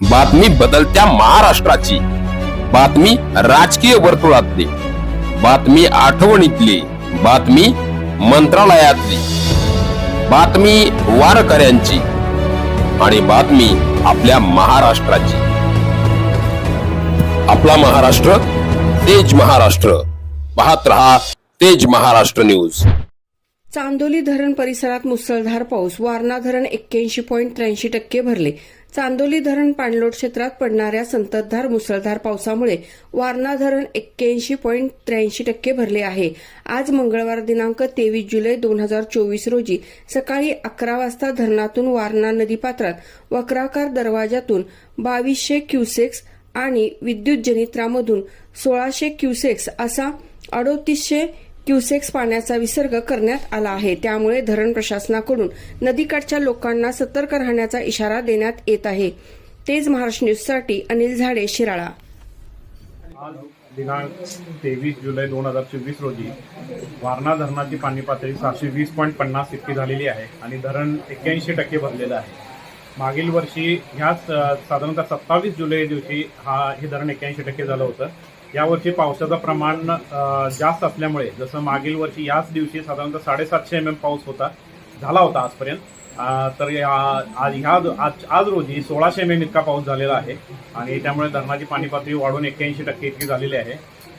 बातमी बदलत्या महाराष्ट्राची. बातमी राजकीय वर्तुळातली. बातमी आठवणीतली. बातमी मंत्रालयातली. बातमी वारकऱ्यांची. आणि बातमी आपल्या महाराष्ट्राची. आपला महाराष्ट्र तेज महाराष्ट्र. पाहत रहा तेज महाराष्ट्र न्यूज. चांदोली धरण परिसरात मुसळधार पाऊस. वारणा धरण एक्क्याऐंशी पॉईंट त्र्याऐंशी टक्के भरले. चांदोली धरण पाणलोट क्षेत्रात पडणाऱ्या संततधार मुसळधार पावसामुळे वारणा धरण एक्क्याऐंशी पॉईंट त्र्याऐंशी टक्के भरले आहे. आज मंगळवार दिनांक तेवीस जुलै दोन हजार चोवीस रोजी सकाळी अकरा वाजता धरणातून वारणा नदीपात्रात वक्राकार दरवाजातून बावीसशे क्युसेक्स आणि विद्युत जनित्रामधून सोळाशे क्युसेक्स असा अडोतीसशे क्युसेक्स पाण्याचा विसर्ग करण्यात आला आहे. त्यामुळे धरण प्रशासनाकडून नदीकाठच्या लोकांना सतर्क राहण्याचा इशारा देण्यात येत आहे. तेज महाराष्ट्र न्यूजसाठी अनिल झाडे शिराळा. आज दिनांक तेवीस जुलै दोन हजार चोवीस रोजी वारणा धरणाची पाणी पातळी सहाशे वीस पॉईंट पन्नास इतकी झालेली आहे आणि धरण एक्क्याऐंशी टक्के भरलेलं आहे. मागील वर्षी ह्याच साधारणतः सत्तावीस जुलै दिवशी हा हे धरण एक्क्याऐंशी टक्के झालं होतं. यावर्षी पावसाचं प्रमाण जास्त असल्यामुळे जसं मागील वर्षी याच दिवशी साधारणतः साडेसातशे एम एम पाऊस होता झाला होता आजपर्यंत. तर या- आज ह्या आज आज रोजी सोळाशे एम एम इतका पाऊस झालेला आहे आणि त्यामुळे धरणाची पाणी पातळी वाढून एक्क्याऐंशी टक्के इतकी झालेली आहे.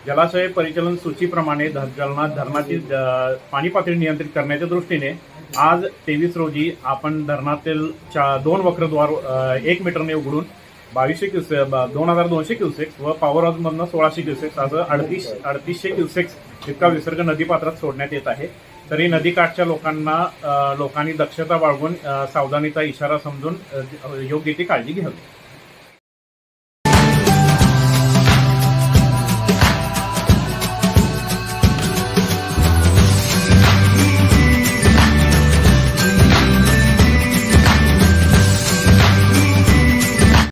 जलाशय परिचालन सूचीप्रमाणे ध- धरणाची पाणी पातळी नियंत्रित करण्याच्या दृष्टीने आज तेवीस रोजी आपण धरणातील चा- दोन वक्रद्वार एक मीटरने उघडून बावीसशे क्युसे दोन हजार दोनशे क्युसेक्स व पॉवर हाऊसमधनं सोळाशे क्युसेक्स असं अडतीस अडतीसशे क्युसेक्स इतका विसर्ग नदीपात्रात सोडण्यात येत आहे. तरी नदीकाठच्या लोकांना लोकांनी दक्षता बाळगून सावधानीचा इशारा समजून योग्य ती काळजी घ्यावी.